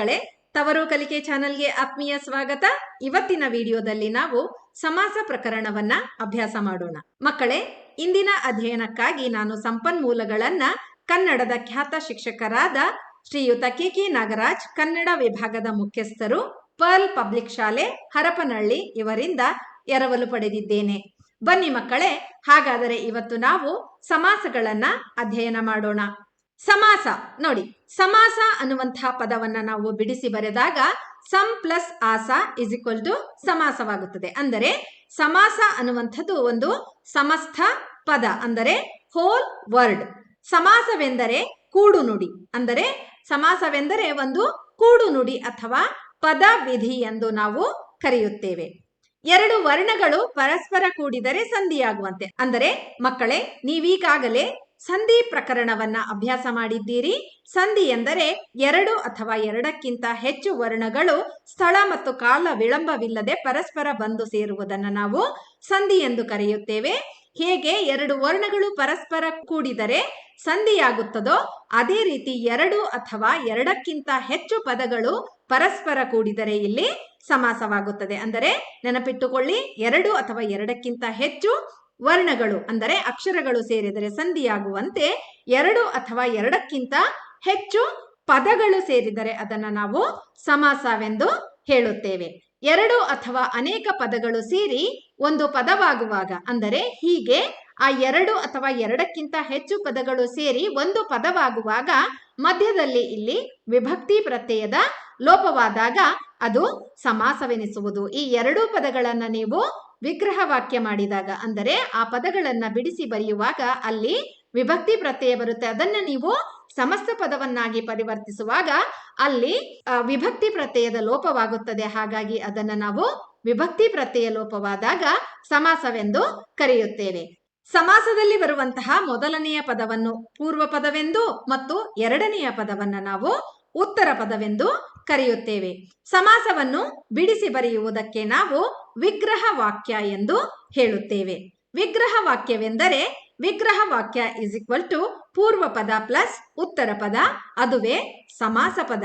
ಮಕ್ಕಳೇ ತವರು ಕಲಿಕೆ ಚಾನೆಲ್ಗೆ ಆತ್ಮೀಯ ಸ್ವಾಗತ. ಇವತ್ತಿನ ವಿಡಿಯೋದಲ್ಲಿ ನಾವು ಸಮಾಸ ಪ್ರಕರಣವನ್ನ ಅಭ್ಯಾಸ ಮಾಡೋಣ. ಮಕ್ಕಳೇ, ಇಂದಿನ ಅಧ್ಯಯನಕ್ಕಾಗಿ ನಾನು ಸಂಪನ್ಮೂಲಗಳನ್ನ ಕನ್ನಡದ ಖ್ಯಾತ ಶಿಕ್ಷಕರಾದ ಶ್ರೀಯುತ ಕೆ ಕೆ ನಾಗರಾಜ್, ಕನ್ನಡ ವಿಭಾಗದ ಮುಖ್ಯಸ್ಥರು ಪರ್ಲ್ ಪಬ್ಲಿಕ್ ಶಾಲೆ ಹರಪನಹಳ್ಳಿ ಇವರಿಂದ ಎರವಲು ಪಡೆದಿದ್ದೇನೆ. ಬನ್ನಿ ಮಕ್ಕಳೇ, ಹಾಗಾದರೆ ಇವತ್ತು ನಾವು ಸಮಾಸಗಳನ್ನ ಅಧ್ಯಯನ ಮಾಡೋಣ. ಸಮಾಸ. ನೋಡಿ, ಸಮಾಸ ಅನ್ನುವಂತಹ ಪದವನ್ನ ನಾವು ಬಿಡಿಸಿ ಬರೆದಾಗ ಸಮ್ ಪ್ಲಸ್ ಆಸ ಇಸ್ ಈಕ್ವಲ್ ಟು ಸಮಾಸವಾಗುತ್ತದೆ. ಅಂದರೆ ಸಮಾಸ ಅನ್ನುವಂಥದ್ದು ಒಂದು ಸಮಸ್ತ ಪದ, ಅಂದರೆ ಹೋಲ್ ವರ್ಡ್ ಸಮಾಸವೆಂದರೆ ಕೂಡು ನುಡಿ, ಅಂದರೆ ಸಮಾಸವೆಂದರೆ ಒಂದು ಕೂಡು ನುಡಿ ಅಥವಾ ಪದ ವಿಧಿ ಎಂದು ನಾವು ಕರೆಯುತ್ತೇವೆ. ಎರಡು ವರ್ಣಗಳು ಪರಸ್ಪರ ಕೂಡಿದರೆ ಸಂಧಿಯಾಗುವಂತೆ. ಅಂದರೆ ಮಕ್ಕಳೇ, ನೀವೀಗಾಗಲೇ ಸಂಧಿ ಪ್ರಕರಣವನ್ನ ಅಭ್ಯಾಸ ಮಾಡಿದ್ದೀರಿ. ಸಂಧಿ ಎಂದರೆ ಎರಡು ಅಥವಾ ಎರಡಕ್ಕಿಂತ ಹೆಚ್ಚು ವರ್ಣಗಳು ಸ್ಥಳ ಮತ್ತು ಕಾಲ ವಿಳಂಬವಿಲ್ಲದೆ ಪರಸ್ಪರ ಬಂದು ಸೇರುವುದನ್ನು ನಾವು ಸಂಧಿ ಎಂದು ಕರೆಯುತ್ತೇವೆ. ಹೇಗೆ ಎರಡು ವರ್ಣಗಳು ಪರಸ್ಪರ ಕೂಡಿದರೆ ಸಂಧಿಯಾಗುತ್ತದೋ ಅದೇ ರೀತಿ ಎರಡು ಅಥವಾ ಎರಡಕ್ಕಿಂತ ಹೆಚ್ಚು ಪದಗಳು ಪರಸ್ಪರ ಕೂಡಿದರೆ ಇಲ್ಲಿ ಸಮಾಸವಾಗುತ್ತದೆ. ಅಂದರೆ ನೆನಪಿಟ್ಟುಕೊಳ್ಳಿ, ಎರಡು ಅಥವಾ ಎರಡಕ್ಕಿಂತ ಹೆಚ್ಚು ವರ್ಣಗಳು ಅಂದರೆ ಅಕ್ಷರಗಳು ಸೇರಿದರೆ ಸಂಧಿಯಾಗುವಂತೆ ಎರಡು ಅಥವಾ ಎರಡಕ್ಕಿಂತ ಹೆಚ್ಚು ಪದಗಳು ಸೇರಿದರೆ ಅದನ್ನು ನಾವು ಸಮಾಸವೆಂದು ಹೇಳುತ್ತೇವೆ. ಎರಡು ಅಥವಾ ಅನೇಕ ಪದಗಳು ಸೇರಿ ಒಂದು ಪದವಾಗುವಾಗ, ಅಂದರೆ ಹೀಗೆ ಆ ಎರಡು ಅಥವಾ ಎರಡಕ್ಕಿಂತ ಹೆಚ್ಚು ಪದಗಳು ಸೇರಿ ಒಂದು ಪದವಾಗುವಾಗ ಮಧ್ಯದಲ್ಲಿ ಇಲ್ಲಿ ವಿಭಕ್ತಿ ಪ್ರತ್ಯಯದ ಲೋಪವಾದಾಗ ಅದು ಸಮಾಸವೆನಿಸುವುದು. ಈ ಎರಡೂ ಪದಗಳನ್ನು ನೀವು ವಿಗ್ರಹ ವಾಕ್ಯ ಮಾಡಿದಾಗ, ಅಂದರೆ ಆ ಪದಗಳನ್ನು ಬಿಡಿಸಿ ಬರೆಯುವಾಗ ಅಲ್ಲಿ ವಿಭಕ್ತಿ ಪ್ರತ್ಯಯ ಬರುತ್ತೆ. ಅದನ್ನ ನೀವು ಸಮಸ್ತ ಪದವನ್ನಾಗಿ ಪರಿವರ್ತಿಸುವಾಗ ಅಲ್ಲಿ ವಿಭಕ್ತಿ ಪ್ರತ್ಯಯದ ಲೋಪವಾಗುತ್ತದೆ. ಹಾಗಾಗಿ ಅದನ್ನು ನಾವು ವಿಭಕ್ತಿ ಪ್ರತ್ಯಯ ಲೋಪವಾದಾಗ ಸಮಾಸವೆಂದು ಕರೆಯುತ್ತೇವೆ. ಸಮಾಸದಲ್ಲಿ ಬರುವಂತಹ ಮೊದಲನೆಯ ಪದವನ್ನು ಪೂರ್ವ ಪದವೆಂದು ಮತ್ತು ಎರಡನೆಯ ಪದವನ್ನ ನಾವು ಉತ್ತರ ಪದವೆಂದು ಕರೆಯುತ್ತೇವೆ. ಸಮಾಸವನ್ನು ಬಿಡಿಸಿ ಬರೆಯುವುದಕ್ಕೆ ನಾವು ವಿಗ್ರಹ ವಾಕ್ಯ ಎಂದು ಹೇಳುತ್ತೇವೆ. ವಿಗ್ರಹ ವಾಕ್ಯವೆಂದರೆ ವಿಗ್ರಹ ವಾಕ್ಯ ಇಸ್ ಈಕ್ವಲ್ ಟು ಪೂರ್ವ ಪದ ಪ್ಲಸ್ ಉತ್ತರ ಪದ, ಅದುವೇ ಸಮಾಸ ಪದ.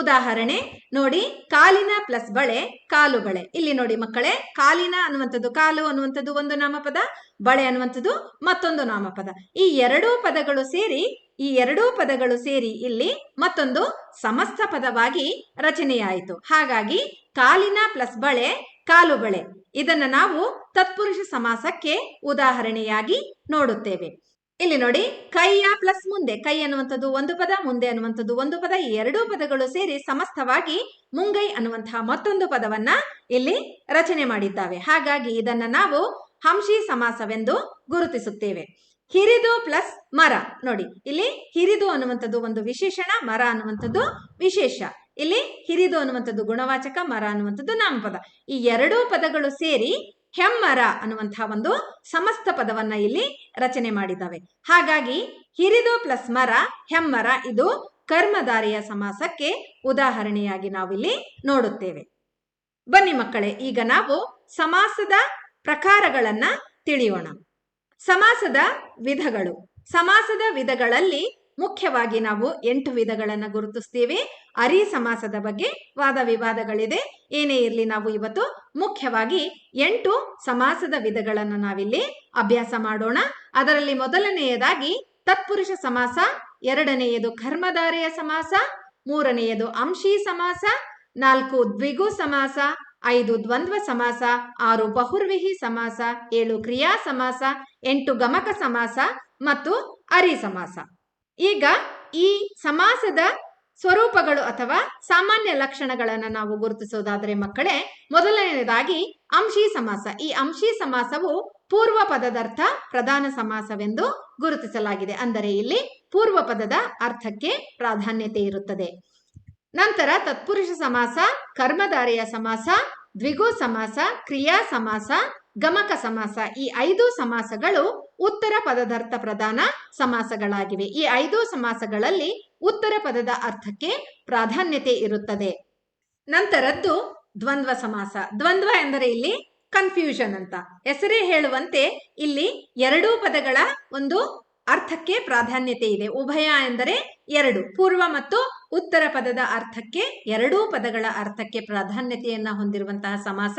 ಉದಾಹರಣೆ, ನೋಡಿ ಕಾಲಿನ ಪ್ಲಸ್ ಬಳೆ ಕಾಲು ಬಳೆ ಇಲ್ಲಿ ನೋಡಿ ಮಕ್ಕಳೇ, ಕಾಲಿನ ಅನ್ನುವಂಥದ್ದು ಕಾಲು, ಅನ್ನುವಂಥದ್ದು ಒಂದು ನಾಮಪದ, ಬಳೆ ಅನ್ನುವಂಥದ್ದು ಮತ್ತೊಂದು ನಾಮಪದ. ಈ ಎರಡೂ ಪದಗಳು ಸೇರಿ ಈ ಎರಡೂ ಪದಗಳು ಸೇರಿ ಇಲ್ಲಿ ಮತ್ತೊಂದು ಸಮಸ್ತ ಪದವಾಗಿ ರಚನೆಯಾಯಿತು. ಹಾಗಾಗಿ ಕಾಲಿನ ಪ್ಲಸ್ ಬಳೆ, ಕಾಲು ಬಳೆ. ಇದನ್ನು ನಾವು ತತ್ಪುರುಷ ಸಮಾಸಕ್ಕೆ ಉದಾಹರಣೆಯಾಗಿ ನೋಡುತ್ತೇವೆ. ಇಲ್ಲಿ ನೋಡಿ, ಕೈಯ ಪ್ಲಸ್ ಮುಂದೆ, ಕೈ ಅನ್ನುವಂಥದ್ದು ಒಂದು ಪದ, ಮುಂದೆ ಅನ್ನುವಂಥದ್ದು ಒಂದು ಪದ, ಈ ಎರಡೂ ಪದಗಳು ಸೇರಿ ಸಮಸ್ತವಾಗಿ ಮುಂಗೈ ಅನ್ನುವಂತಹ ಮತ್ತೊಂದು ಪದವನ್ನ ಇಲ್ಲಿ ರಚನೆ ಮಾಡಿದ್ದಾವೆ. ಹಾಗಾಗಿ ಇದನ್ನ ನಾವು ಹಂಶಿ ಸಮಾಸವೆಂದು ಗುರುತಿಸುತ್ತೇವೆ. ಹಿರಿದು ಪ್ಲಸ್ ಮರ. ನೋಡಿ, ಇಲ್ಲಿ ಹಿರಿದು ಅನ್ನುವಂಥದ್ದು ಒಂದು ವಿಶೇಷಣ, ಮರ ಅನ್ನುವಂಥದ್ದು ವಿಶೇಷ. ಇಲ್ಲಿ ಹಿರಿದು ಅನ್ನುವಂಥದ್ದು ಗುಣವಾಚಕ, ಮರ ಅನ್ನುವಂಥದ್ದು ನಾಮಪದ. ಈ ಎರಡೂ ಪದಗಳು ಸೇರಿ ಹೆಮ್ಮರ ಅನ್ನುವಂತಹ ಒಂದು ಸಮಸ್ತ ಪದವನ್ನ ಇಲ್ಲಿ ರಚನೆ ಮಾಡಿದ್ದಾವೆ. ಹಾಗಾಗಿ ಹಿರಿದು ಪ್ಲಸ್ ಮರ, ಹೆಮ್ಮರ ಇದು ಕರ್ಮಧಾರಿಯ ಸಮಾಸಕ್ಕೆ ಉದಾಹರಣೆಯಾಗಿ ನಾವಿಲ್ಲಿ ನೋಡುತ್ತೇವೆ. ಬನ್ನಿ ಮಕ್ಕಳೇ, ಈಗ ನಾವು ಸಮಾಸದ ಪ್ರಕಾರಗಳನ್ನ ತಿಳಿಯೋಣ. ಸಮಾಸದ ವಿಧಗಳು. ಸಮಾಸದ ವಿಧಗಳಲ್ಲಿ ಮುಖ್ಯವಾಗಿ ನಾವು ಎಂಟು ವಿಧಗಳನ್ನ ಗುರುತಿಸ್ತೀವಿ. ಅರಿ ಸಮಾಸದ ಬಗ್ಗೆ ವಾದ ವಿವಾದಗಳಿದೆ. ಏನೇ ಇರಲಿ ನಾವು ಇವತ್ತು ಮುಖ್ಯವಾಗಿ ಎಂಟು ಸಮಾಸದ ವಿಧಗಳನ್ನು ನಾವಿಲ್ಲಿ ಅಭ್ಯಾಸ ಮಾಡೋಣ. ಅದರಲ್ಲಿ ಮೊದಲನೆಯದಾಗಿ ತತ್ಪುರುಷ ಸಮಾಸ, ಎರಡನೆಯದು ಕರ್ಮಧಾರೆಯ ಸಮಾಸ, ಮೂರನೆಯದು ಅಂಶಿ ಸಮಾಸ, ನಾಲ್ಕು ದ್ವಿಗು ಸಮಾಸ ಐದು ದ್ವಂದ್ವ ಸಮಾಸ, ಆರು ಬಹುರ್ವಿಹಿ ಸಮಾಸ, ಏಳು ಕ್ರಿಯಾ ಸಮಾಸ, ಎಂಟು ಗಮಕ ಸಮಾಸ ಮತ್ತು ಅರಿ ಸಮಾಸ. ಈಗ ಈ ಸಮಾಸದ ಸ್ವರೂಪಗಳು ಅಥವಾ ಸಾಮಾನ್ಯ ಲಕ್ಷಣಗಳನ್ನು ನಾವು ಗುರುತಿಸೋದಾದರೆ ಮಕ್ಕಳೇ, ಮೊದಲನೆಯದಾಗಿ ಅಂಶಿ ಸಮಾಸ. ಈ ಅಂಶಿ ಸಮಾಸವು ಪೂರ್ವ ಪದದರ್ಥ ಪ್ರಧಾನ ಸಮಾಸವೆಂದು ಗುರುತಿಸಲಾಗಿದೆ. ಅಂದರೆ ಇಲ್ಲಿ ಪೂರ್ವ ಪದದ ಅರ್ಥಕ್ಕೆ ಪ್ರಾಧಾನ್ಯತೆ ಇರುತ್ತದೆ. ನಂತರ ತತ್ಪುರುಷ ಸಮಾಸ, ಕರ್ಮಧಾರೆಯ ಸಮಾಸ, ದ್ವಿಗು ಸಮಾಸ, ಕ್ರಿಯಾ ಸಮಾಸ, ಗಮಕ ಸಮಾಸ ಈ ಐದು ಸಮಾಸಗಳು ಉತ್ತರ ಪದದರ್ಥ ಪ್ರಧಾನ ಸಮಾಸಗಳಾಗಿವೆ. ಈ ಐದು ಸಮಾಸಗಳಲ್ಲಿ ಉತ್ತರ ಪದದ ಅರ್ಥಕ್ಕೆ ಪ್ರಾಧಾನ್ಯತೆ ಇರುತ್ತದೆ. ನಂತರದ್ದು ದ್ವಂದ್ವ ಸಮಾಸ. ದ್ವಂದ್ವ ಎಂದರೆ ಇಲ್ಲಿ ಕನ್ಫ್ಯೂಷನ್ ಅಂತ. ಹೆಸರೇ ಹೇಳುವಂತೆ ಇಲ್ಲಿ ಎರಡೂ ಪದಗಳ ಒಂದು ಅರ್ಥಕ್ಕೆ ಪ್ರಾಧಾನ್ಯತೆ ಇದೆ. ಉಭಯ ಎಂದರೆ ಎರಡು, ಪೂರ್ವ ಮತ್ತು ಉತ್ತರ ಪದದ ಅರ್ಥಕ್ಕೆ ಎರಡೂ ಪದಗಳ ಅರ್ಥಕ್ಕೆ ಪ್ರಾಧಾನ್ಯತೆಯನ್ನ ಹೊಂದಿರುವಂತಹ ಸಮಾಸ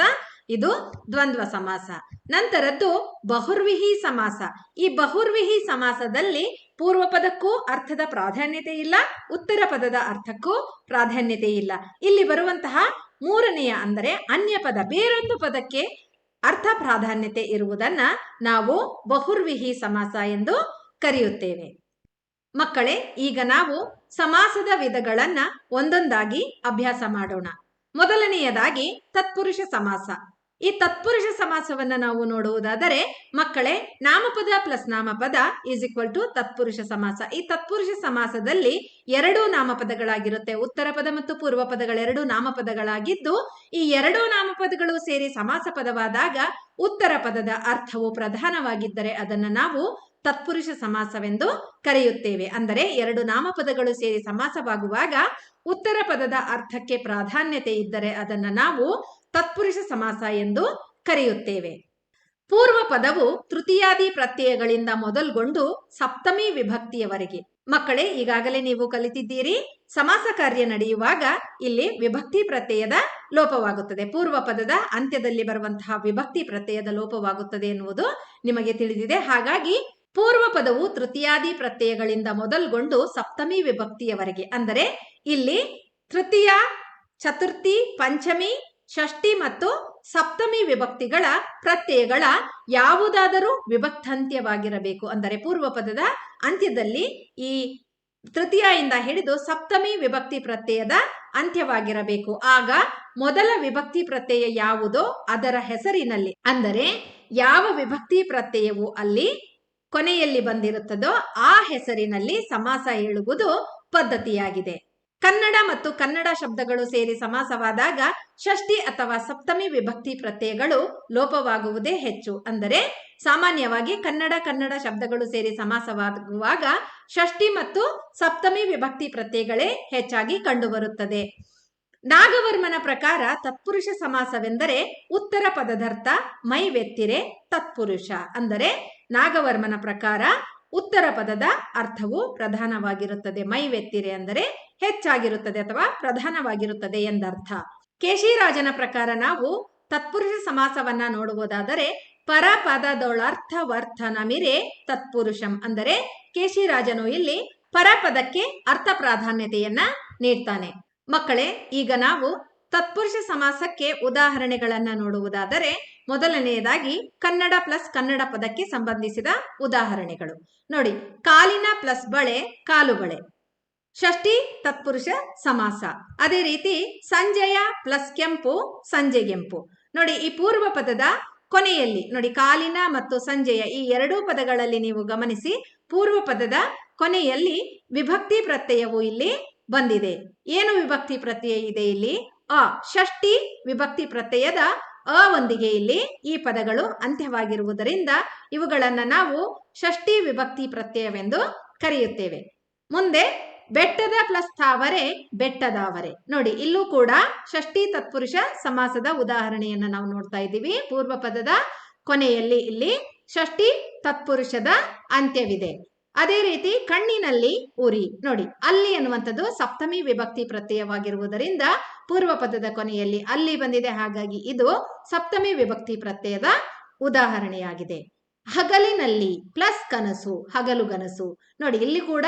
ಇದು ದ್ವಂದ್ವ ಸಮಾಸ. ನಂತರದ್ದು ಬಹುರ್ವಿಹಿ ಸಮಾಸ. ಈ ಬಹುರ್ವಿಹಿ ಸಮಾಸದಲ್ಲಿ ಪೂರ್ವ ಪದಕ್ಕೂ ಅರ್ಥದ ಪ್ರಾಧಾನ್ಯತೆ ಇಲ್ಲ, ಉತ್ತರ ಪದದ ಅರ್ಥಕ್ಕೂ ಪ್ರಾಧಾನ್ಯತೆ ಇಲ್ಲ. ಇಲ್ಲಿ ಬರುವಂತಹ ಮೂರನೆಯ ಅಂದರೆ ಅನ್ಯ ಪದ, ಬೇರೊಂದು ಪದಕ್ಕೆ ಅರ್ಥ ಪ್ರಾಧಾನ್ಯತೆ ಇರುವುದನ್ನ ನಾವು ಬಹುರ್ವಿಹಿ ಸಮಾಸ ಎಂದು ಕರೆಯುತ್ತೇವೆ. ಮಕ್ಕಳೇ, ಈಗ ನಾವು ಸಮಾಸದ ವಿಧಗಳನ್ನ ಒಂದೊಂದಾಗಿ ಅಭ್ಯಾಸ ಮಾಡೋಣ. ಮೊದಲನೆಯದಾಗಿ ತತ್ಪುರುಷ ಸಮಾಸ. ಈ ತತ್ಪುರುಷ ಸಮಾಸವನ್ನ ನಾವು ನೋಡುವುದಾದರೆ, ಮಕ್ಕಳೇ, ನಾಮಪದ ಪ್ಲಸ್ ನಾಮಪದ ಈಸ್ ಈಕ್ವಲ್ ಟು ತತ್ಪುರುಷ ಸಮಾಸ. ಈ ತತ್ಪುರುಷ ಸಮಾಸದಲ್ಲಿ ಎರಡು ನಾಮಪದಗಳಾಗಿರುತ್ತೆ. ಉತ್ತರ ಪದ ಮತ್ತು ಪೂರ್ವ ಪದಗಳೆರಡು ನಾಮಪದಗಳಾಗಿದ್ದು, ಈ ಎರಡೂ ನಾಮಪದಗಳು ಸೇರಿ ಸಮಾಸ ಪದವಾದಾಗ ಉತ್ತರ ಪದದ ಅರ್ಥವು ಪ್ರಧಾನವಾಗಿದ್ದರೆ ಅದನ್ನು ನಾವು ತತ್ಪುರುಷ ಸಮಾಸವೆಂದು ಕರೆಯುತ್ತೇವೆ. ಅಂದರೆ ಎರಡು ನಾಮಪದಗಳು ಸೇರಿ ಸಮಾಸವಾಗುವಾಗ ಉತ್ತರ ಪದದ ಅರ್ಥಕ್ಕೆ ಪ್ರಾಧಾನ್ಯತೆ ಇದ್ದರೆ ಅದನ್ನು ನಾವು ತತ್ಪುರುಷ ಸಮಾಸ ಎಂದು ಕರೆಯುತ್ತೇವೆ. ಪೂರ್ವ ಪದವು ತೃತೀಯಾದಿ ಪ್ರತ್ಯಯಗಳಿಂದ ಮೊದಲ್ಗೊಂಡು ಸಪ್ತಮಿ ವಿಭಕ್ತಿಯವರೆಗೆ. ಮಕ್ಕಳೇ, ಈಗಾಗಲೇ ನೀವು ಕಲಿತಿದ್ದೀರಿ. ಸಮಾಸ ಕಾರ್ಯ ನಡೆಯುವಾಗ ಇಲ್ಲಿ ವಿಭಕ್ತಿ ಪ್ರತ್ಯಯದ ಲೋಪವಾಗುತ್ತದೆ. ಪೂರ್ವ ಪದದ ಅಂತ್ಯದಲ್ಲಿ ಬರುವಂತಹ ವಿಭಕ್ತಿ ಪ್ರತ್ಯಯದ ಲೋಪವಾಗುತ್ತದೆ ಎನ್ನುವುದು ನಿಮಗೆ ತಿಳಿದಿದೆ. ಹಾಗಾಗಿ ಪೂರ್ವ ಪದವು ತೃತೀಯಾದಿ ಪ್ರತ್ಯಯಗಳಿಂದ ಮೊದಲ್ಗೊಂಡು ಸಪ್ತಮಿ ವಿಭಕ್ತಿಯವರೆಗೆ. ಅಂದರೆ ಇಲ್ಲಿ ತೃತೀಯ, ಚತುರ್ಥಿ, ಪಂಚಮಿ, ಷಷ್ಠಿ ಮತ್ತು ಸಪ್ತಮಿ ವಿಭಕ್ತಿಗಳ ಪ್ರತ್ಯಯಗಳ ಯಾವುದಾದರೂ ವಿಭಕ್ತಾಂತ್ಯವಾಗಿರಬೇಕು. ಅಂದರೆ ಪೂರ್ವ ಪದದ ಅಂತ್ಯದಲ್ಲಿ ಈ ತೃತೀಯಿಂದ ಹಿಡಿದು ಸಪ್ತಮಿ ವಿಭಕ್ತಿ ಪ್ರತ್ಯಯದ ಅಂತ್ಯವಾಗಿರಬೇಕು. ಆಗ ಮೊದಲ ವಿಭಕ್ತಿ ಪ್ರತ್ಯಯ ಯಾವುದೋ ಅದರ ಹೆಸರಿನಲ್ಲಿ. ಅಂದರೆ ಯಾವ ವಿಭಕ್ತಿ ಪ್ರತ್ಯಯವು ಅಲ್ಲಿ ಕೊನೆಯಲ್ಲಿ ಬಂದಿರುತ್ತದೋ ಆ ಹೆಸರಿನಲ್ಲಿ ಸಮಾಸ ಹೇಳುವುದು ಪದ್ಧತಿಯಾಗಿದೆ. ಕನ್ನಡ ಮತ್ತು ಕನ್ನಡ ಶಬ್ದಗಳು ಸೇರಿ ಸಮಾಸವಾದಾಗ ಷಷ್ಠಿ ಅಥವಾ ಸಪ್ತಮಿ ವಿಭಕ್ತಿ ಪ್ರತ್ಯಯಗಳು ಲೋಪವಾಗುವುದೇ ಹೆಚ್ಚು. ಅಂದರೆ ಸಾಮಾನ್ಯವಾಗಿ ಕನ್ನಡ ಕನ್ನಡ ಶಬ್ದಗಳು ಸೇರಿ ಸಮಾಸವಾಗುವಾಗ ಷಷ್ಠಿ ಮತ್ತು ಸಪ್ತಮಿ ವಿಭಕ್ತಿ ಪ್ರತ್ಯಯಗಳೇ ಹೆಚ್ಚಾಗಿ ಕಂಡುಬರುತ್ತದೆ. ನಾಗವರ್ಮನ ಪ್ರಕಾರ ತತ್ಪುರುಷ ಸಮಾಸವೆಂದರೆ ಉತ್ತರ ಪದದರ್ಥ ಮೈ ವ್ಯತ್ತಿರೆ ತತ್ಪುರುಷ. ಅಂದರೆ ನಾಗವರ್ಮನ ಪ್ರಕಾರ ಉತ್ತರ ಪದದ ಅರ್ಥವು ಪ್ರಧಾನವಾಗಿರುತ್ತದೆ. ಮೈ ವ್ಯತ್ತಿರೆ ಅಂದರೆ ಹೆಚ್ಚಾಗಿರುತ್ತದೆ ಅಥವಾ ಪ್ರಧಾನವಾಗಿರುತ್ತದೆ ಎಂದರ್ಥ. ಕೇಶಿರಾಜನ ಪ್ರಕಾರ ನಾವು ತತ್ಪುರುಷ ಸಮಾಸವನ್ನ ನೋಡುವುದಾದರೆ ಪರಪದದೊಳರ್ಥವರ್ಥನಮಿರೆ ತತ್ಪುರುಷಂ ಅಂದರೆ ಕೇಶಿರಾಜನು ಇಲ್ಲಿ ಪರಪದಕ್ಕೆ ಅರ್ಥ ಪ್ರಾಧಾನ್ಯತೆಯನ್ನ ನೀಡ್ತಾನೆ. ಮಕ್ಕಳೇ, ಈಗ ನಾವು ತತ್ಪುರುಷ ಸಮಾಸಕ್ಕೆ ಉದಾಹರಣೆಗಳನ್ನ ನೋಡುವುದಾದರೆ ಮೊದಲನೆಯದಾಗಿ ಕನ್ನಡ ಪ್ಲಸ್ ಕನ್ನಡ ಪದಕ್ಕೆ ಸಂಬಂಧಿಸಿದ ಉದಾಹರಣೆಗಳು. ನೋಡಿ, ಕಾಲಿನ ಪ್ಲಸ್ ಬಳೆ, ಕಾಲು ಬಳೆ. ಷಷ್ಠಿ ತತ್ಪುರುಷ ಸಮಾಸ. ಅದೇ ರೀತಿ ಸಂಜಯ ಪ್ಲಸ್ ಕೆಂಪು ಸಂಜೆಗೆಂಪು ನೋಡಿ, ಈ ಪೂರ್ವ ಪದದ ಕೊನೆಯಲ್ಲಿ, ನೋಡಿ, ಕಾಲಿನ ಮತ್ತು ಸಂಜೆಯ ಈ ಎರಡೂ ಪದಗಳಲ್ಲಿ ನೀವು ಗಮನಿಸಿ, ಪೂರ್ವ ಪದದ ಕೊನೆಯಲ್ಲಿ ವಿಭಕ್ತಿ ಪ್ರತ್ಯಯವು ಇಲ್ಲಿ ಬಂದಿದೆ. ಏನು ವಿಭಕ್ತಿ ಪ್ರತ್ಯಯ ಇದೆ ಇಲ್ಲಿ? ಅ ಷಷ್ಠಿ ವಿಭಕ್ತಿ ಪ್ರತ್ಯಯದ ಅ ಒಂದಿಗೆ ಇಲ್ಲಿ ಈ ಪದಗಳು ಅಂತ್ಯವಾಗಿರುವುದರಿಂದ ಇವುಗಳನ್ನ ನಾವು ಷಷ್ಠಿ ವಿಭಕ್ತಿ ಪ್ರತ್ಯಯವೆಂದು ಕರೆಯುತ್ತೇವೆ. ಮುಂದೆ ಬೆಟ್ಟದ ಪ್ಲಸ್ ತಾವರೆ ಬೆಟ್ಟದಾವರೆ ನೋಡಿ, ಇಲ್ಲೂ ಕೂಡ ಷಷ್ಠಿ ತತ್ಪುರುಷ ಸಮಾಸದ ಉದಾಹರಣೆಯನ್ನ ನಾವು ನೋಡ್ತಾ ಇದ್ದೀವಿ. ಪೂರ್ವ ಪದದ ಕೊನೆಯಲ್ಲಿ ಇಲ್ಲಿ ಷಷ್ಠಿ ತತ್ಪುರುಷದ ಅಂತ್ಯವಿದೆ. ಅದೇ ರೀತಿ ಕಣ್ಣಿನಲ್ಲಿ ಉರಿ. ನೋಡಿ, ಅಲ್ಲಿ ಅನ್ನುವಂಥದ್ದು ಸಪ್ತಮಿ ವಿಭಕ್ತಿ ಪ್ರತ್ಯಯವಾಗಿರುವುದರಿಂದ ಪೂರ್ವ ಪದದ ಕೊನೆಯಲ್ಲಿ ಅಲ್ಲಿ ಬಂದಿದೆ. ಹಾಗಾಗಿ ಇದು ಸಪ್ತಮಿ ವಿಭಕ್ತಿ ಪ್ರತ್ಯಯದ ಉದಾಹರಣೆಯಾಗಿದೆ. ಹಗಲಿನಲ್ಲಿ ಪ್ಲಸ್ ಕನಸು, ಹಗಲು ಗನಸು. ನೋಡಿ, ಇಲ್ಲಿ ಕೂಡ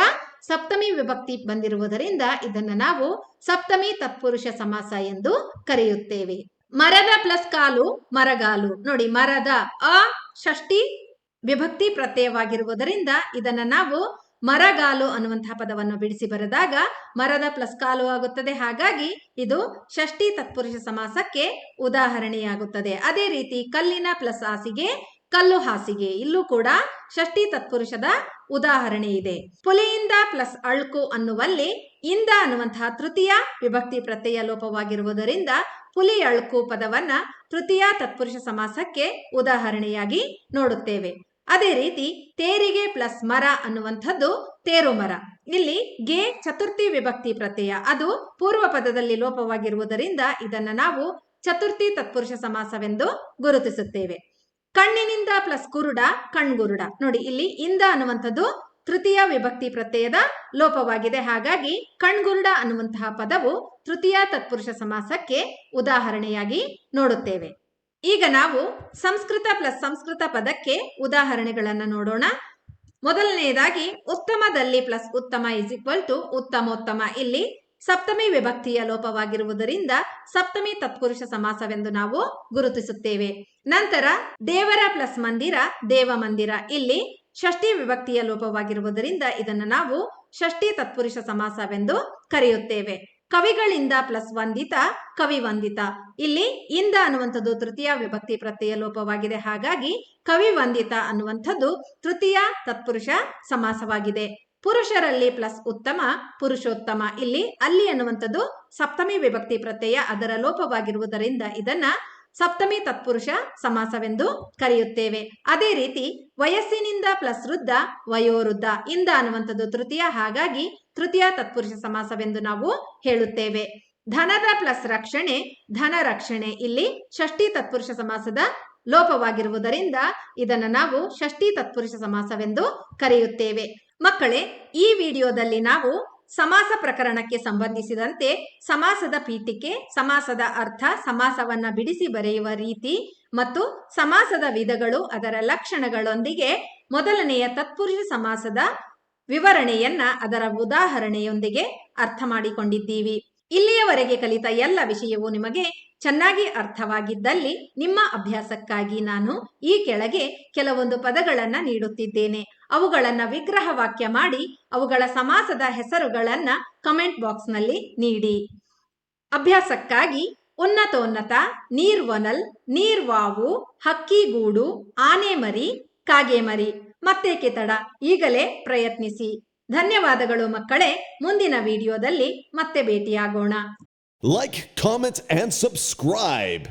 ಸಪ್ತಮಿ ವಿಭಕ್ತಿ ಬಂದಿರುವುದರಿಂದ ಇದನ್ನ ನಾವು ಸಪ್ತಮಿ ತತ್ಪುರುಷ ಸಮಾಸ ಎಂದು ಕರೆಯುತ್ತೇವೆ. ಮರದ ಪ್ಲಸ್ ಕಾಲು ಮರಗಾಲು. ನೋಡಿ, ಮರದ ಅ ಷಷ್ಠಿ ವಿಭಕ್ತಿ ಪ್ರತ್ಯಯವಾಗಿರುವುದರಿಂದ ಇದನ್ನ ನಾವು ಮರಗಾಲು ಅನ್ನುವಂತಹ ಪದವನ್ನು ಬಿಡಿಸಿ ಬರೆದಾಗ ಮರದ ಪ್ಲಸ್ ಕಾಲು ಆಗುತ್ತದೆ. ಹಾಗಾಗಿ ಇದು ಷಷ್ಠಿ ತತ್ಪುರುಷ ಸಮಾಸಕ್ಕೆ ಉದಾಹರಣೆಯಾಗುತ್ತದೆ. ಅದೇ ರೀತಿ ಕಲ್ಲಿನ ಪ್ಲಸ್ ಹಾಸಿಗೆ, ಕಲ್ಲು ಹಾಸಿಗೆ ಇಲ್ಲೂ ಕೂಡ ಷಷ್ಠಿ ತತ್ಪುರುಷದ ಉದಾಹರಣೆ ಇದೆ. ಪುಲಿಯಿಂದ ಪ್ಲಸ್ ಅಳ್ಕು ಅನ್ನುವಲ್ಲಿ ಇಂದ ಅನ್ನುವಂತಹ ತೃತೀಯ ವಿಭಕ್ತಿ ಪ್ರತ್ಯಯ ಲೋಪವಾಗಿರುವುದರಿಂದ ಪುಲಿ ಅಳ್ಕು ಪದವನ್ನ ತೃತೀಯ ತತ್ಪುರುಷ ಸಮಾಸಕ್ಕೆ ಉದಾಹರಣೆಯಾಗಿ ನೋಡುತ್ತೇವೆ. ಅದೇ ರೀತಿ ತೇರಿಗೆ ಪ್ಲಸ್ ಮರ ಅನ್ನುವಂಥದ್ದು ತೇರು ಮರ. ಇಲ್ಲಿ ಗೆ ಚತುರ್ಥಿ ವಿಭಕ್ತಿ ಪ್ರತ್ಯಯ. ಅದು ಪೂರ್ವ ಪದದಲ್ಲಿ ಲೋಪವಾಗಿರುವುದರಿಂದ ಇದನ್ನ ನಾವು ಚತುರ್ಥಿ ತತ್ಪುರುಷ ಸಮಾಸವೆಂದು ಗುರುತಿಸುತ್ತೇವೆ. ಕಣ್ಣಿನಿಂದ ಪ್ಲಸ್ ಕುರುಡ, ಕಣ್ಗುರುಡ. ನೋಡಿ, ಇಲ್ಲಿ ಇಂದ ಅನ್ನುವಂಥದ್ದು ತೃತೀಯ ವಿಭಕ್ತಿ ಪ್ರತ್ಯಯದ ಲೋಪವಾಗಿದೆ. ಹಾಗಾಗಿ ಕಣ್ಗುರುಡ ಅನ್ನುವಂತಹ ಪದವು ತೃತೀಯ ತತ್ಪುರುಷ ಸಮಾಸಕ್ಕೆ ಉದಾಹರಣೆಯಾಗಿ ನೋಡುತ್ತೇವೆ. ಈಗ ನಾವು ಸಂಸ್ಕೃತ ಪ್ಲಸ್ ಸಂಸ್ಕೃತ ಪದಕ್ಕೆ ಉದಾಹರಣೆಗಳನ್ನು ನೋಡೋಣ. ಮೊದಲನೆಯದಾಗಿ, ಉತ್ತಮದಲ್ಲಿ ಪ್ಲಸ್ ಉತ್ತಮ ಇಸ್ ಈಕ್ವಲ್ ಟು ಉತ್ತಮೋತ್ತಮ. ಇಲ್ಲಿ ಸಪ್ತಮಿ ವಿಭಕ್ತಿಯ ಲೋಪವಾಗಿರುವುದರಿಂದ ಸಪ್ತಮಿ ತತ್ಪುರುಷ ಸಮಾಸವೆಂದು ನಾವು ಗುರುತಿಸುತ್ತೇವೆ. ನಂತರ ದೇವರ ಪ್ಲಸ್ ಮಂದಿರ, ದೇವ ಮಂದಿರ. ಇಲ್ಲಿ ಷಷ್ಠಿ ವಿಭಕ್ತಿಯ ಲೋಪವಾಗಿರುವುದರಿಂದ ಇದನ್ನು ನಾವು ಷಷ್ಠಿ ತತ್ಪುರುಷ ಸಮಾಸವೆಂದು ಕರೆಯುತ್ತೇವೆ. ಕವಿಗಳಿಂದ ಪ್ಲಸ್ ವಂದಿತ ಕವಿ ವಂದಿತ. ಇಲ್ಲಿ ಇಂದ ಅನ್ನುವಂಥದ್ದು ತೃತೀಯ ವಿಭಕ್ತಿ ಪ್ರತ್ಯಯ ಲೋಪವಾಗಿದೆ. ಹಾಗಾಗಿ ಕವಿ ವಂದಿತ ಅನ್ನುವಂಥದ್ದು ತೃತೀಯ ತತ್ಪುರುಷ ಸಮಾಸವಾಗಿದೆ. ಪುರುಷರಲ್ಲಿ ಪ್ಲಸ್ ಉತ್ತಮ, ಪುರುಷೋತ್ತಮ. ಇಲ್ಲಿ ಅಲ್ಲಿ ಅನ್ನುವಂಥದ್ದು ಸಪ್ತಮಿ ವಿಭಕ್ತಿ ಪ್ರತ್ಯಯ ಅದರ ಲೋಪವಾಗಿರುವುದರಿಂದ ಇದನ್ನ ಸಪ್ತಮಿ ತತ್ಪುರುಷ ಸಮಾಸವೆಂದು ಕರೆಯುತ್ತೇವೆ. ಅದೇ ರೀತಿ ವಯಸ್ಸಿನಿಂದ ಪ್ಲಸ್ ವೃದ್ಧ, ವಯೋವೃದ್ಧ ಇಂದ ಅನ್ನುವಂಥದ್ದು ತೃತೀಯ. ಹಾಗಾಗಿ ತೃತೀಯ ತತ್ಪುರುಷ ಸಮಾಸವೆಂದು ನಾವು ಹೇಳುತ್ತೇವೆ. ಧನದ ಪ್ಲಸ್ ರಕ್ಷಣೆ, ಧನ ರಕ್ಷಣೆ ಇಲ್ಲಿ ಷಷ್ಠಿ ತತ್ಪುರುಷ ಸಮಾಸದ ಲೋಪವಾಗಿರುವುದರಿಂದ ಇದನ್ನು ನಾವು ಷಷ್ಠಿ ತತ್ಪುರುಷ ಸಮಾಸವೆಂದು ಕರೆಯುತ್ತೇವೆ. ಮಕ್ಕಳೇ, ಈ ವಿಡಿಯೋದಲ್ಲಿ ನಾವು ಸಮಾಸ ಪ್ರಕರಣಕ್ಕೆ ಸಂಬಂಧಿಸಿದಂತೆ ಸಮಾಸದ ಪೀಠಿಕೆ, ಸಮಾಸದ ಅರ್ಥ, ಸಮಾಸವನ್ನ ಬಿಡಿಸಿ ಬರೆಯುವ ರೀತಿ ಮತ್ತು ಸಮಾಸದ ವಿಧಗಳು ಅದರ ಲಕ್ಷಣಗಳೊಂದಿಗೆ ಮೊದಲನೆಯ ತತ್ಪುರುಷ ಸಮಾಸದ ವಿವರಣೆಯನ್ನ ಅದರ ಉದಾಹರಣೆಯೊಂದಿಗೆ ಅರ್ಥ ಮಾಡಿಕೊಂಡಿದ್ದೀವಿ. ಇಲ್ಲಿಯವರೆಗೆ ಕಲಿತ ಎಲ್ಲ ವಿಷಯವು ನಿಮಗೆ ಚೆನ್ನಾಗಿ ಅರ್ಥವಾಗಿದ್ದಲ್ಲಿ ನಿಮ್ಮ ಅಭ್ಯಾಸಕ್ಕಾಗಿ ನಾನು ಈ ಕೆಳಗೆ ಕೆಲವೊಂದು ಪದಗಳನ್ನ ನೀಡುತ್ತಿದ್ದೇನೆ. ಅವುಗಳನ್ನ ವಿಗ್ರಹ ವಾಕ್ಯ ಮಾಡಿ ಅವುಗಳ ಸಮಾಸದ ಹೆಸರುಗಳನ್ನ ಕಮೆಂಟ್ ಬಾಕ್ಸ್ನಲ್ಲಿ ನೀಡಿ. ಅಭ್ಯಾಸಕ್ಕಾಗಿ ಉನ್ನತೋನ್ನತ, ನೀರ್ವನಲ್, ನೀರ್ವಾವು, ಹಕ್ಕಿಗೂಡು ಆನೆ ಮರಿ ಕಾಗೆ ಮರಿ ಮತ್ತೇಕೆ ತಡ? ಈಗಲೇ ಪ್ರಯತ್ನಿಸಿ. ಧನ್ಯವಾದಗಳು ಮಕ್ಕಳೇ ಮುಂದಿನ ವಿಡಿಯೋದಲ್ಲಿ ಮತ್ತೆ ಭೇಟಿಯಾಗೋಣ ಲೈಕ್ ಕಾಮೆಂಟ್ಸ್ ಅಂಡ್ subscribe.